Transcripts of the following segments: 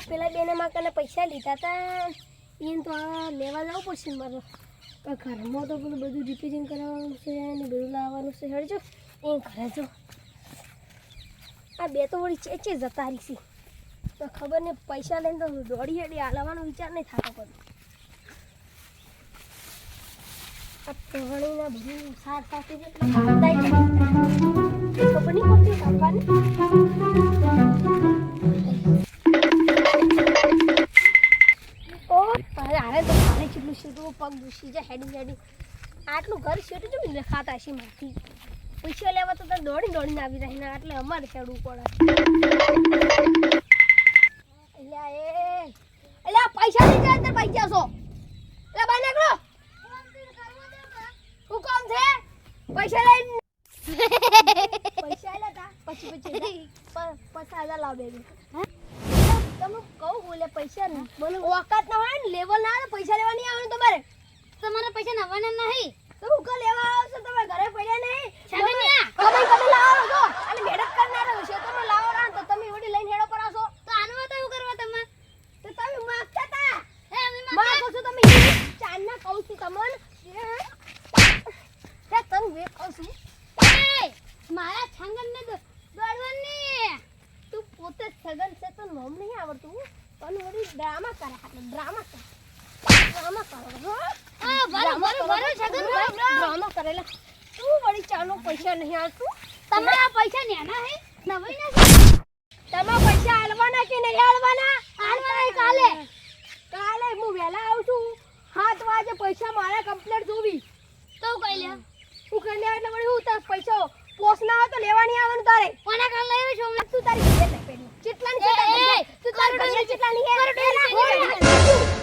આ પેલા બેને માકાને પૈસા લીધા હતા એને તો આ લેવા જવું પડશે ને મારે. ઘરમાં તો પેલું બધું રિપેરિંગ કરાવવાનું છે ને બધું લાવવાનું છે. હળજો એ ઘરે જો. આ બે તો વળી ચે જતા રહી છે. તો ખબર નહીં, પૈસા લઈને તો દોડી હેડી હાલવાનો વિચાર નહીં થતો પણ બધું છે. ખબર નહીં પડતી આટલું ઘર છે તો ને ખાતા છે માંથી પૈસા લેવા તો તાર દોડી દોડીને આવી રહીને એટલે અમારે ચડવું પડે. અલ્યા એ અલ્યા પૈસા લઈ જાય તો પૈસા છો. અલ્યા બાય નીકળો. હું કોણ છે? પૈસા લઈને પૈસા લેતા પછી પછી પચાસ હજાર લાવ બેબી તમે કહું બોલે પૈસા ને. બોલો. ઓકાત ના હોય ને લેવલ ના આવે પૈસા લેવા નહીં આવે ને તમારે. તમારા પૈસા નવાના નહીં. તો તમે ઘરે પડ્યા નહીં? છગનિયા. તમે તમે લાવો છો? અને મહેનત કરનારા છે તમે લાવો ના તો તમે વડી લઈને હેડો પર આવશો તો આનું હતા એવું કરવા તમે તો તમે માગતા તા એ અમે માં છો તમે. ચાંદના કહું છું તમને. તને વે કહું છું. એ મારા છાંગણને દોડવાની. તું પોતે છે તો નામ નહીં આવડતું. પણ વળી ડ્રામા કરે આપણે ડ્રામા કરે. ડ્રામા કરેલા તું વળી ચાનો પૈસા નહીં આવતું તમારા પૈસા નેના હે? નવાઈ ના તમારા પૈસા આલવાના કે નહીં આલવાના? આલવાના કાલે. કાલે હું વહેલા આવું છું. સાત વાગે પૈસા મારા કમ્પ્લેટ જોવી. તો કઈ લે હું કરી લે એટલે વળી હું તાર પૈસા પોસ ના આવે તો લેવાની આવવાનું તારે. કોના કાલ લઈ છું તું તારી? તું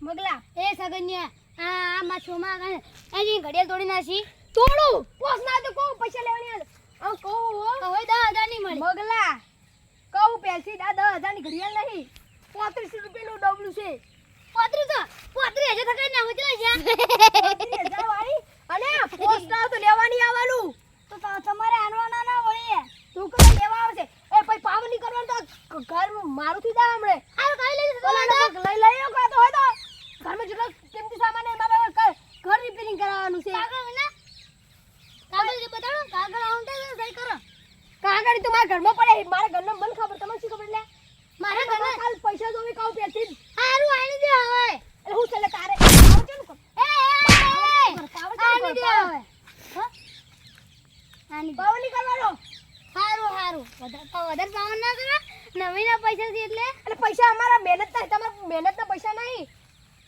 મગલા એ સગન્યા આ આ માછોમાં એની ઘડિયાળ તોડી નાખી. તોડું! પોસ ના તો કહું પૈસા લેવાની આ કહું હવે દસ હજારની મળી. મગલા કહું પેસી દા દસ હજારની ઘડિયાળ નહીં. પોત્રીસ રૂપિયાનું ડબલું છે. પાંત્રીસ? પાંત્રીસ હજાર હજુ તો કઈ ના હોય છે વાળી? અને પોસ્ટ આવે તો લેવા આવવાનું. તો તમારે આનવાના ના હોય. તું કઈ લેવા આવશે. એ પછી પાવ નહીં કરવાનું તો ઘર મારું થી જાય હમણે. આ કઈ લઈ જશે લઈ લઈ લો તો હોય તો. ઘરમાં જેટલો કિંમતી સામાન એ મારે ઘર- રિપેરિંગ કરાવવાનું છે. કાગળ વિના? કાગળ જે બતાડો કાગળ આઉન્ટે સહી કરો. કાગળ તો મારા ઘરમાં પડે. મારા ઘરનો મન ખબર તમને શું ખબર લે મારા ઘરે કાલ પૈસા જોવી કહું પેથી હારું આણી દે હવે. એટલે હું ચલે તારે. એ આણી દે હવે. હા? આણી બહુ નીકળવાનો. હારું હારું. વધારે વધારે પાવન ના કરો. નવીના પૈસા થી એટલે. એટલે પૈસા અમારા મહેનત ના તમારા મહેનત ના પૈસા નહીં.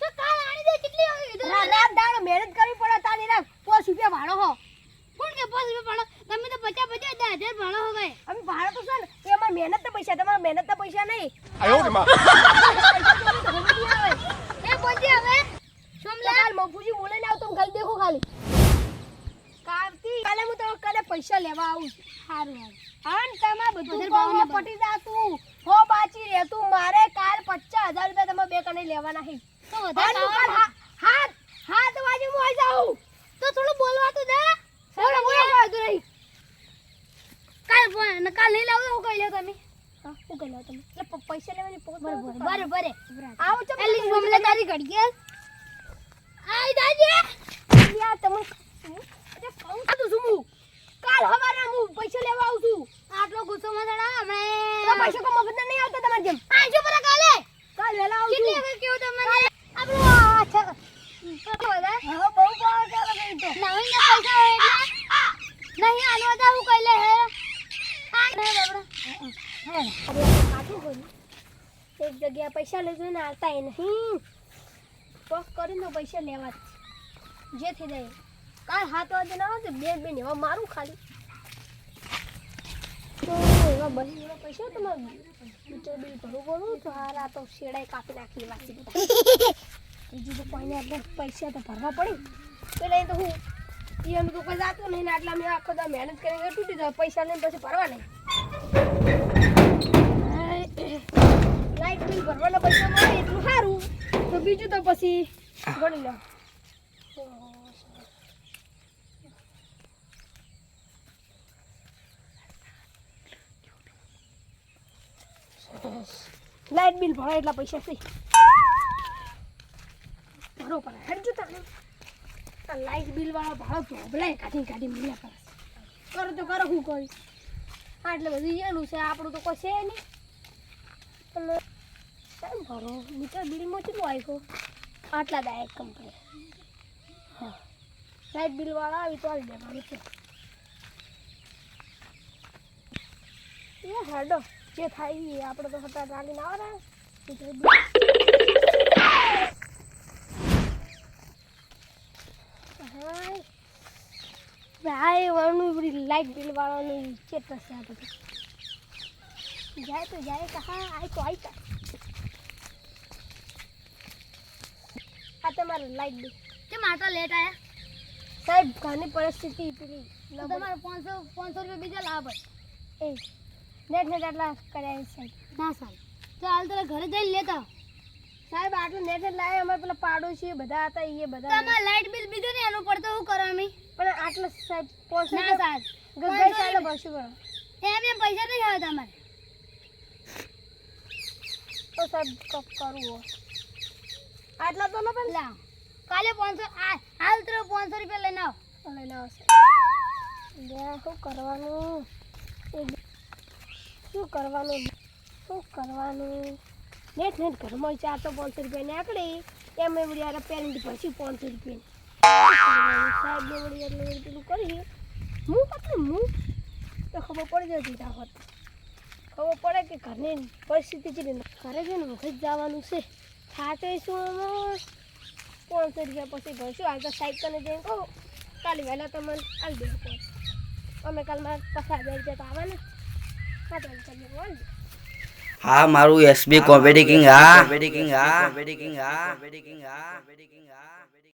તો કાલ આણી દે કેટલી હોય રાત દાડો મહેનત કરવી પડે તારી રાત પોસ રૂપિયા ભાડો હો. કોણ કે પાંચ રૂપિયા ભાડો? તમે તો પચાસ પચાસ હજાર ભાડો હો ગਏ અમે ભાડો તો છે ને તમારા મહેનત ના પૈસા તમારા મહેનત ના પૈસા નહીં. આયો રે માં. એ બોલજી હવે. સોમલા કાલ મફુજી બોલે ને આવ તો ખાલી દેખો ખાલી. કાવતી કાલે હું તો કાલે પૈસા લેવા આવું સારું હાન તમાર બધું ભાવમાં પટી જાતું હો બાચી રે તું. મારે કાલ 50000 રૂપિયા તમારે બે કને લેવાના હે. તો વધારે હા, શું તમે? એટલે પૈસા લેવાની પોત બરોબર બરોબર આવો મમ્મી તારી આઈ દાજે યાર તમે અરે કહું તો છું હું કાલ હવારે હું પૈસા લેવા આવું છું. આટલો ગુસ્સો માં અમે. પૈસા કોઈ મગજ નહીં આવતા તમારે જેમ. આજો કાલે. કાલ આવું કેટલી વખત કેવું તમને? આપણો આ છે. તો બધા હવે બહુ પાવર ચાલે કઈ નવીન પૈસા હોય એટલે. નહીં આનો હતા હું કહી લે હે. આ રે પૈસા લેવા જ બે બેન એવા મારું ખાલી તો પૈસા તમારે બિલ ભરવું પડું તો તો શેડાઈ કાપી નાખી બધા બીજું તો કોઈને આપણે પૈસા તો ભરવા પડે પેલા એ તો હું એમ તો કોઈ જાતું નહીં આટલા મેં આખો દા મહેનત કરીને તૂટી જાય પૈસા લઈને પછી ભરવા નહીં. લાઈટ બિલ ભરવાના પૈસા મળે એટલું સારું. તો બીજું તો પછી ગણી લો. લાઈટ બિલ ભરાય એટલા પૈસા છે. ભરો પડે હેડજો તને આ લાઈટ બિલ વાળા ભાડો ધોબલાય કાઢી કાઢી મળ્યા કરે કરો તો કરો હું કરી હા એટલે બધું એનું છે આપણું તો કોઈ છે નહીં. એટલે કેમ ભરો? મીટર બિલમાં કેટલું આવ્યું આટલા દાયક કંપની હા. લાઈટ બિલ વાળા આવી તો આવી દેવાનું છે. એ હેડો. જે થાય એ આપણે તો હતા ચાલીને આવે ને લાઈટ બિલ વાળાનું ચેક કરશે આપણે જાય તો જાય કે હા આય તો આય તા આ તમારે લાઈટ બિલ કેમ આટલા લેટ આયા સાહેબ ઘરની પરિસ્થિતિ પેલી તમારે પાંચસો પાંચસો રૂપિયા બીજા લાવ એ નેટ નેટ આટલા કર્યા સાહેબ ના સાહેબ તો હાલ તારે ઘરે જઈને લેતા. સાહેબ આટલું નેટ નેટ લાવે અમારે પેલા પાડોશી બધા હતા એ બધા તમારે લાઈટ બિલ બીજું ને એનું પડતો શું કરો અમે પણ આટલો સાહેબ પોસો ના સાહેબ ગઈ સાલે ભરશું કરો એમ એમ પૈસા નહીં આવે તમારે તો સાહેબ કરવું. આટલા તો ન પણ લા. કાલે પાંચસો હાલ તો પાંચસો રૂપિયા લઈને આવો. લઈને આવશે. શું કરવાનું? શું કરવાનું? શું કરવાનું? નેટ નેટ ઘરમાં ચાર તો પાંચસો રૂપિયા નીકળી એમ એ વળી યાર પેરેન્ટ પછી પાંચસો રૂપિયા સાહેબ ને એટલે પેલું કરી. હું કેટલું હું? તો ખબર પડી જતી રાહત ખબર પડે કે ઘરની પરિસ્થિતિ છે ને ઘરે જઈને વખત જવાનું છે. સાથે શું? પાંચસો રૂપિયા પછી ભરશું હાલ તો સાયકલને જઈને કહું કાલે વહેલા તમને દેવું પડે અમે કાલ મારે પસાર હજાર રૂપિયા તો આવે ને હા તો તમે બોલ હા મારું એસબી કોમેડી કિંગ હા કોમેડી કિંગ હા. કોમેડી કિંગ હા. કોમેડી કિંગ હા કોમેડી કિંગ હા.